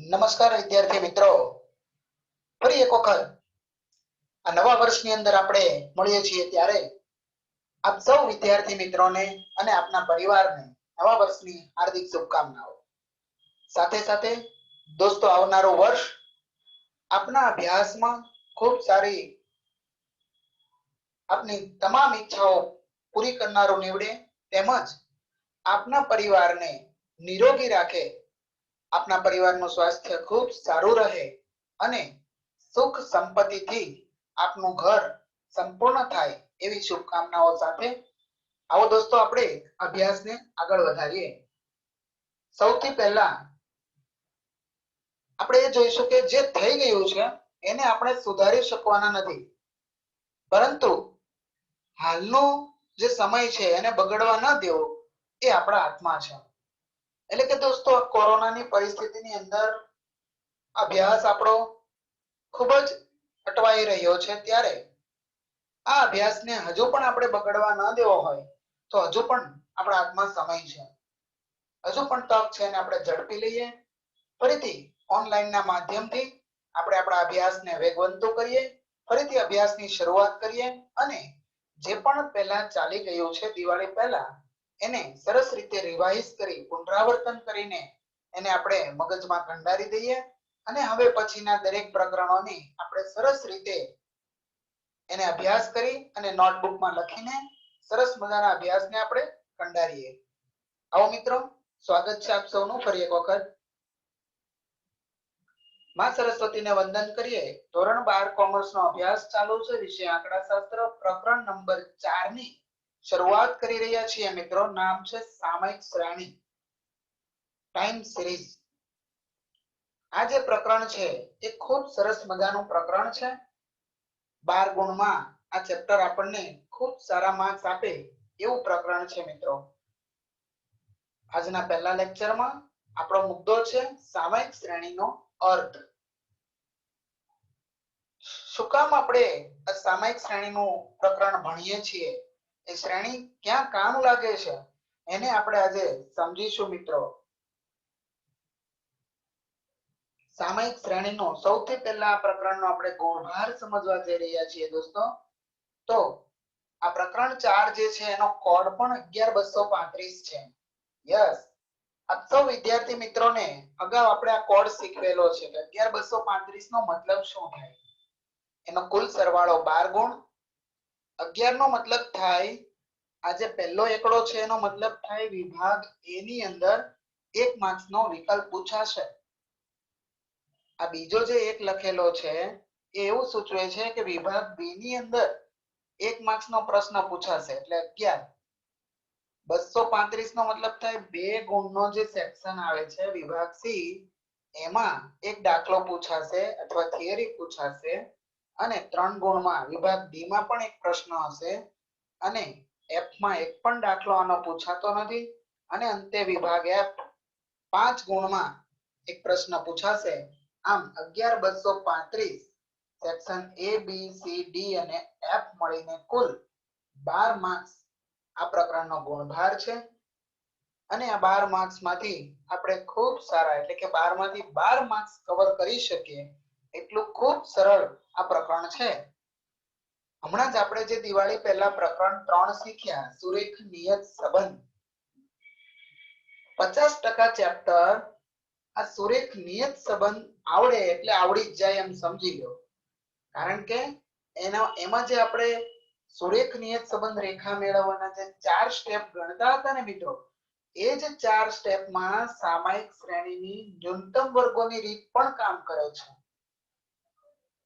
નમસ્કાર વિદ્યાર્થી મિત્રો. ફરી એક વખત આ નવા વર્ષની અંદર આપણે મળીએ છીએ ત્યારે આપ સૌ વિદ્યાર્થી મિત્રોને અને આપના પરિવારને નવા વર્ષની હાર્દિક શુભકામનાઓ. સાથે સાથે દોસ્તો, આવનારું વર્ષ આપના અભ્યાસમાં ખૂબ સારી આપની તમામ ઈચ્છાઓ પૂરી કરનારો નીવડે તેમજ આપના પરિવારને નિરોગી રાખે આપના પરિવારનું સ્વાસ્થ્ય ખૂબ સારું રહે અને સુખ સંપત્તિથી આપનું ઘર સંપૂર્ણ થાય એવી શુભકામનાઓ સાથે આવો દોસ્તો, આપણે અભ્યાસને આગળ વધારીએ. સૌથી પહેલા આપણે એ જોઈશું કે જે થઈ ગયું છે, એને આપણે સુધારી શકવાના નથી. પરંતુ હાલનો જે સમય છે, એને બગડવા ન દેવો એ આપણા હાથમાં છે. એટલે કે દોસ્તો કોરોનાની પરિસ્થિતિની અંદર અભ્યાસ આપણો ખૂબ જ અટવાઈ રહ્યો છે ત્યારે. આ અભ્યાસને હજુ પણ આપણે બગડવા ન દેવો હોય, તો હજુ પણ આપણા હાથમાં સમય છે. હજુ પણ તક છે અને આપણે ઝડપી લઈએ. ફરીથી ઓનલાઈનના માધ્યમથી આપણે આપણા અભ્યાસને વેગવંતો કરીએ, ફરીથી અભ્યાસની શરૂઆત કરીએ અને જે પણ પહેલા ચાલી ગયું છે દિવાળી પહેલા એને સરસ રીતે રિવાઇઝ કરી, પુનરાવર્તન કરીને એને આપણે મગજમાં કંડારી દઈએ અને હવે પછીના દરેક પ્રકરણોની આપણે સરસ રીતે એને અભ્યાસ કરી અને નોટબુકમાં લખીને સરસ મજાના અભ્યાસને આપણે કંડારીએ. આવો મિત્રો, સ્વાગત છે આપ સૌનું ફરી એક વખત. માં સરસ્વતીને વંદન કરીએ. ધોરણ બાર કોમર્સ નો અભ્યાસ ચાલુ છે. વિષય આંકડાશાસ્ત્ર પ્રકરણ નંબર ચારની શરૂઆત કરી રહ્યા છીએ મિત્રો નામ છે સામયિક શ્રેણી. ટાઈમ સિરીઝ આ જે પ્રકરણ છે, એ ખૂબ સરસ મજાનું પ્રકરણ છે. બાર ગુણમાં આ ચેપ્ટર આપણને ખૂબ સારા માર્ક્સ આપે એવું પ્રકરણ છે મિત્રો. આજના પહેલા લેક્ચરમાં આપણો મુદ્દો છે સામયિક શ્રેણીનો અર્થ. શું કામ આપણે સામયિક શ્રેણીનું પ્રકરણ ભણીએ છીએ? એ શ્રેણી ક્યાં કામ લાગે છે? એને આપણે આજે સમજીશું મિત્રો. સામયિક શ્રેણીનો સૌથી પહેલા આ પ્રકરણનો આપણે ગોળભાર સમજવા જઈ રહ્યા છીએ દોસ્તો. તો આ પ્રકરણ ચાર જે છે એનો કોડ પણ અગિયાર બસો પાંત્રીસ છે. યસ આપ સૌ વિદ્યાર્થી મિત્રોને અગાઉ આપણે આ કોડ શીખવેલો છે. કે અગિયાર બસો પાંત્રીસ નો મતલબ શું થાય? એનો કુલ સરવાળો બાર ગુણ અગિયાર નો મતલબ થાય આ પહેલો એકડો છે, એનો મતલબ થાય વિભાગ એ ની અંદર એક માર્ક્સ નો વિકલ્પ પૂછાશે. આ બીજો જે એક લખેલો છે, એ એવું સૂચવે છે કે વિભાગ બી ની અંદર એક માર્ક્સ નો પ્રશ્ન પૂછાશે, એટલે અગિયાર. બસો પાંત્રીસ નો મતલબ થાય બે ગુણનો જે સેક્શન આવે છે, વિભાગ સી એમાં એક દાખલો પૂછાશે અથવા થિયરી પૂછાશે. અને ત્રણ ગુણમાં વિભાગ ડી માં પણ એક પ્રશ્ન હશે. અને એફમાં એક પણ દાખલો આનો પૂછાતો નથી. અને અંતે વિભાગ એફ પાંચ ગુણમાં એક પ્રશ્ન પૂછાશે. આમ અગિયાર બસો પાંત્રીસ section A, B, C, D અને એફ મળીને કુલ બાર માર્ક્સ આ પ્રકરણનો ગુણભાર છે. અને આ બાર માર્ક્સમાંથી આપણે ખૂબ સારા એટલે કે બારમાંથી બાર માર્ક્સ કવર કરી શકીએ એટલું ખૂબ સરળ આ પ્રકરણ છે. હમણાં જ આપણે જે દિવાળી પહેલા પ્રકરણ ત્રણ શીખ્યા, સુરેખ નિયત સંબંધ. પચાસ ટકા ચેપ્ટર આ સુરેખ નિયત સંબંધ આવડે એટલે આવડી જ જાય એમ સમજી લો. કારણ કે એના, એમાં જે આપણે સુરેખ નિયત સંબંધ રેખા મેળવવાના જે ચાર સ્ટેપ ગણતા હતા ને મિત્રો, એ જ ચાર સ્ટેપમાં સામાયિક શ્રેણીની ન્યૂનતમ વર્ગોની રીત પણ કામ કરે છે.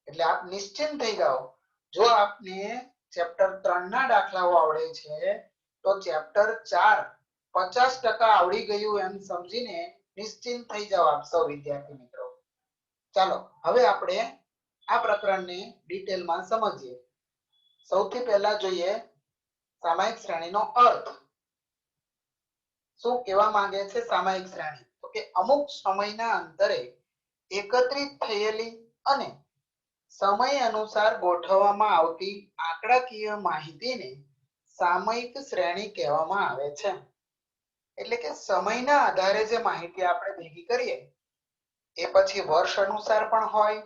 એટલે આપ નિશ્ચિંત થઈ જાઓ. જો આપને ચેપ્ટર ત્રણ ના દાખલાઓ આવડે છે, તો ચેપ્ટર ચાર પચાસ ટકા આવડી ગયું એમ સમજીને નિશ્ચિંત થઈ જાઓ આપ સૌ વિદ્યાર્થી મિત્રો. ચાલો, હવે આપણે આ પ્રકરણને ડિટેલમાં સમજીએ. સૌથી પહેલા જોઈએ સામાયિક શ્રેણીનો અર્થ. શું કહેવા માંગે છે સામાયિક શ્રેણી? તો કે અમુક સમયના અંતરે એકત્રિત થયેલી અને સમય અનુસાર ગોઠવવામાં આવતી આંકડાકીય માહિતીને સામયિક શ્રેણી કહેવામાં આવે છે. એટલે કે સમયના આધારે જે માહિતી આપણે ભેગી કરીએ, એ પછી વર્ષ અનુસાર પણ હોય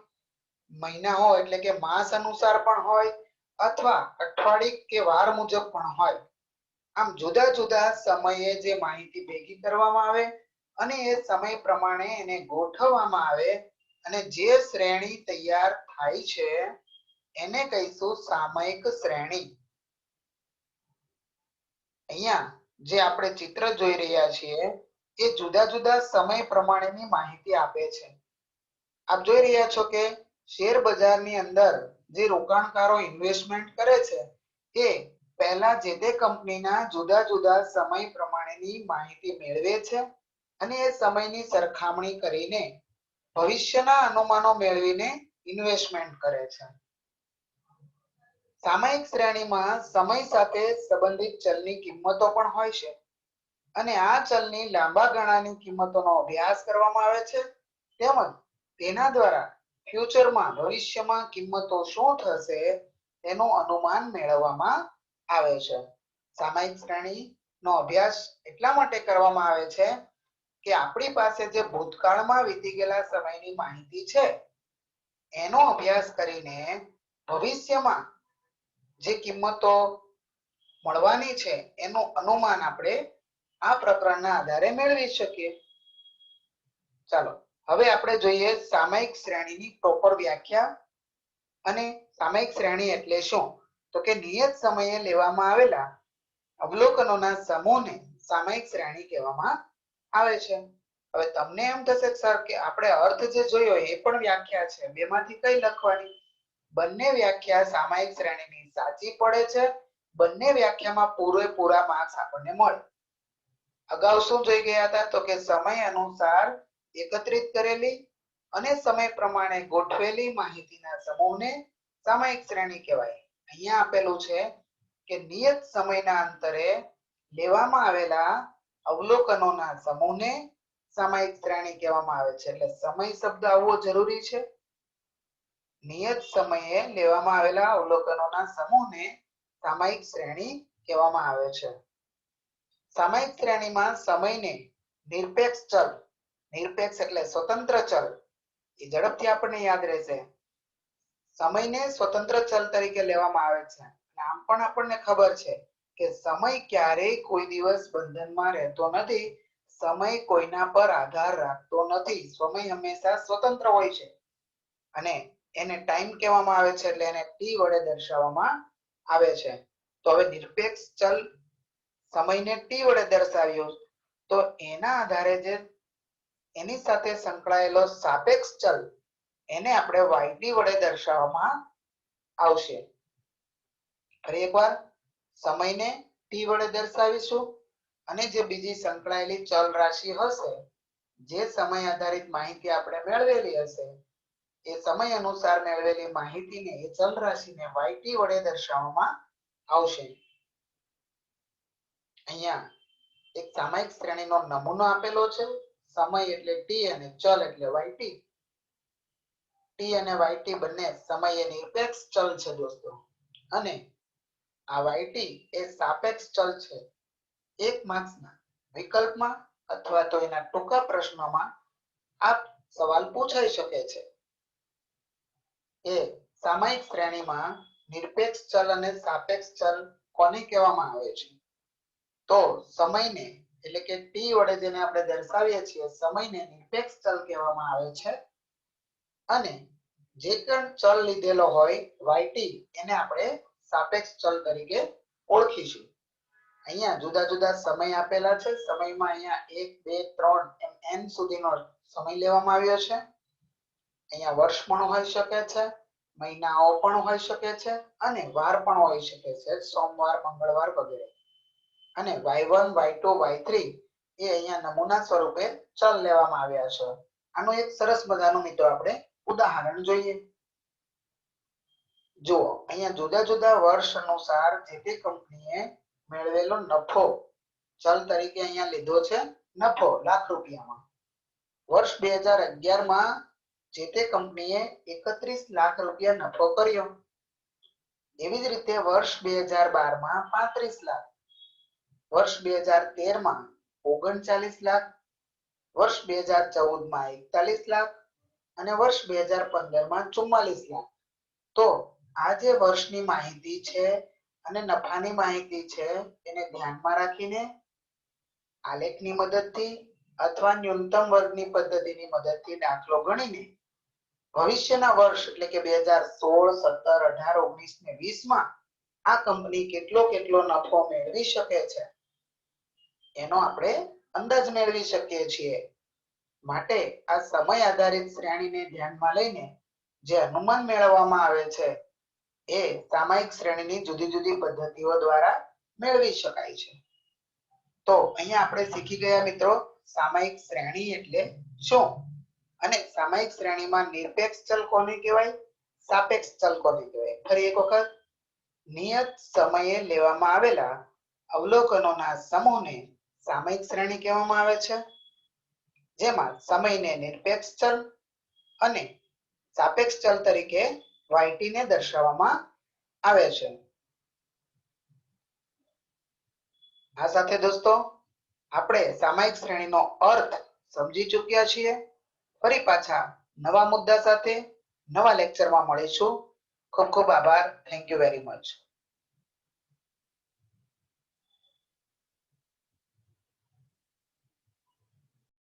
મહિના હોય એટલે કે માસ અનુસાર પણ હોય, અથવા અઠવાડિક કે વાર મુજબ પણ હોય. આમ જુદા જુદા સમયે જે માહિતી ભેગી કરવામાં આવે અને એ સમય પ્રમાણે એને ગોઠવવામાં આવે અને જે શ્રેણી તૈયાર થાય છે, એને કહીશું સામયિક શ્રેણી. અહીંયા જે આપણે ચિત્ર જોઈ રહ્યા છીએ, એ જુદા જુદા સમય પ્રમાણેની માહિતી આપે છે. આપ જોઈ રહ્યા છો કે શેર બજારની અંદર જે રોકાણકારો ઇન્વેસ્ટમેન્ટ કરે છે, એ પહેલા જે તે કંપનીના જુદા જુદા સમય પ્રમાણેની માહિતી મેળવે છે અને એ સમયની સરખામણી કરીને ભવિષ્યના અનુમાનો મેળવીને ઇન્વેસ્ટમેન્ટ કરે છે. સામયિક શ્રેણીમાં સમય સાથે સંબંધિત ચલની કિંમતો પણ હોય છે અને આ ચલની લાંબા ગાળાની કિંમતોનો અભ્યાસ કરવામાં આવે છે. તેમજ તેના દ્વારા ફ્યુચરમાં ભવિષ્યમાં કિંમતો શું થશે તેનું અનુમાન મેળવવામાં આવે છે. સામયિક શ્રેણી નો અભ્યાસ એટલા માટે કરવામાં આવે છે કે આપણી પાસે જે ભૂતકાળમાં વીતી ગયેલા સમયની માહિતી છે, એનો અભ્યાસ કરીને ભવિષ્યમાં જે કિંમતો મળવાની છે, એનું અનુમાન આપણે આ પ્રકરણના આધારે મેળવી શકીએ. ચાલો, હવે આપણે જોઈએ સામયિક શ્રેણીની પ્રોપર વ્યાખ્યા અને સામયિક શ્રેણી એટલે શું? તો કે નિયત સમયે લેવામાં આવેલા અવલોકનોના સમૂહને સામયિક શ્રેણી કહેવામાં આવે છે. હવે તમને એમ થશે સર કે આપણે અર્થ જે જોયો એ પણ વ્યાખ્યા છે. બેમાંથી કઈ લખવાની? બંને વ્યાખ્યા સામાયિક શ્રેણીની સાચી પડે છે. બંને વ્યાખ્યામાં પૂરેપૂરા માર્ક્સ આપણને મળે. અગાઉ શું જોઈ ગયા હતા? તો કે સમય અનુસાર એકત્રિત કરેલી અને સમય પ્રમાણે ગોઠવેલી માહિતીના સમૂહને સામાયિક શ્રેણી કહેવાય. અહીંયા આપેલું છે કે નિયત સમયના અંતરે લેવામાં આવેલા અવલોકનોના સમૂહને સામાયિક શ્રેણી કહેવામાં આવે છે. એટલે સમય શબ્દ આવવો જરૂરી છે. નિયત સમયે લેવામાં આવેલા અવલોકનોના સમૂહને સામાયિક શ્રેણી કહેવામાં આવે છે. સામાયિક શ્રેણીમાં સમયને નિરપેક્ષ ચલ, નિરપેક્ષ એટલે સ્વતંત્ર ચલ, એ ઝડપથી આપણને યાદ રહેશે. સમયને સ્વતંત્ર ચલ તરીકે લેવામાં આવે છે. આમ પણ આપણને ખબર છે કે સમય ક્યારેય કોઈ દિવસ બંધનમાં રહેતો નથી. સમય કોઈના પર આધાર રાખતો નથી. સમય હંમેશા સ્વતંત્ર હોય છે. અને એને ટાઈમ કહેવામાં આવે છે એટલે એને ટી વડે દર્શાવવામાં આવે છે. તો હવે નિરપેક્ષ ચલ સમયને ટી વડે દર્શાવ્યો તો એના આધારે જે એની સાથે સંકળાયેલો સાપેક્ષ ચલ એને આપણે વાયટી વડે દર્શાવવામાં આવશે. ફરી એકવાર સમયને ટી વડે દર્શાવીશું. અને જે બીજી સંકળાયેલી ચલ રાશિ હશે, જે સમય આધારિત માહિતી આપણે મેળવેલી હશે, એ સમય અનુસાર મેળવેલી માહિતીને, એ ચલ રાશિને yt વડે દર્શાવવામાં આવશે. અહીંયા એક સામાયિક શ્રેણીનો નમૂનો આપેલો છે. સમય એટલે ટી અને ચલ એટલે yt. ટી અને yt બંને સમય નિરપેક્ષ ચલ છે દોસ્તો. અને આ yt એ સાપેક્ષ ચલ છે. એક માર્ક્સના વિકલ્પમાં અથવા તો એના ટૂંકા પ્રશ્નોમાં આ સવાલ પૂછાઈ શકે છે. એ સામાયિક શ્રેણીમાં નિરપેક્ષ ચલ અને સાપેક્ષ ચલ કોને કહેવામાં આવે છે? તો સમયને એટલે કે ટી વડે જેને આપણે દર્શાવીએ છીએ, સમયને નિરપેક્ષ ચલ કહેવામાં આવે છે. અને જે પણ ચલ લીધેલો હોય yt એને આપણે સાપેક્ષ ચલ તરીકે ઓળખીશું. અહીંયા જુદા જુદા સમય આપેલા છે. સમયમાં અહીંયા એક, બે, ત્રણ એમ એન સુધીનો સમય લેવામાં આવ્યો છે. અહીંયા વર્ષ પણ હોઈ શકે છે, મહિનાઓ પણ હોઈ શકે છે અને વાર પણ હોઈ શકે છે. સોમવાર, મંગળવાર વગેરે. અને y1 y2 y3 એ અહીંયા નમૂના સ્વરૂપે ચલ લેવામાં આવ્યા છે. આનું એક સરસ મજાનું મિત્રો આપણે ઉદાહરણ જોઈએ. જુઓ અહીંયા જુદા જુદા વર્ષ અનુસાર જે તે કંપનીએ મેળવેલો નફો ચલ તરીકે અહીંયા લીધો છે, નફો લાખ રૂપિયામાં. વર્ષ બે હજાર અગિયારમાં જે તે કંપનીએ એકત્રીસ લાખ રૂપિયા નફો કર્યો. એવી જ રીતે વર્ષ બે હજાર બારમાં પાંત્રીસ લાખ. વર્ષ બે હજાર તેરમાં ઓગણચાલીસ લાખ. વર્ષ બે હજાર ચૌદમાં એકતાલીસ લાખ. અને વર્ષ બે હજાર પંદરમાં ચુમ્માલીસ લાખ. તો આ જે વર્ષની માહિતી છે અને નફાની માહિતી છે, એને ધ્યાનમાં રાખીને આલેખની મદદથી અથવા ન્યૂનતમ વર્ગની પદ્ધતિની મદદથી દાખલો ગણીને ભવિષ્યના વર્ષ એટલે કે બે હજાર સોળ, સત્તર, અઢાર, ઓગણીસ ને વીસમાં આ કંપની કેટલો કેટલો નફો મેળવી શકે છે, એનો આપણે અંદાજ મેળવી શકીએ છીએ. માટે આ સમય આધારિત શ્રેણીને ધ્યાનમાં લઈને જે અનુમાન મેળવવામાં આવે છે એ સામાયિક શ્રેણીની જુદી જુદી પદ્ધતિઓ દ્વારા મેળવી શકાય છે. તો અહીંયા આપણે શીખી ગયા મિત્રો સામાયિક શ્રેણી એટલે શું? અને સામાયિક શ્રેણીમાં નિરપેક્ષ ચલ કોને કહેવાય? સાપેક્ષ ચલ કોને કહેવાય? ફરી એક વખત, નિયત સમયે લેવામાં આવેલા અવલોકનોના સમૂહને સામયિક શ્રેણી કહેવામાં આવે છે. જેમાં સમયને નિરપેક્ષ ચલ અને સાપેક્ષ ચલ તરીકે yt ને દર્શાવવામાં આવે છે. આ સાથે દોસ્તો, આપણે સામાયિક શ્રેણીનો અર્થ સમજી ચૂક્યા છીએ. ફરી પાછા નવા મુદ્દા સાથે નવા લેક્ચરમાં મળીશું. ખૂબ ખૂબ આભાર. Thank you very much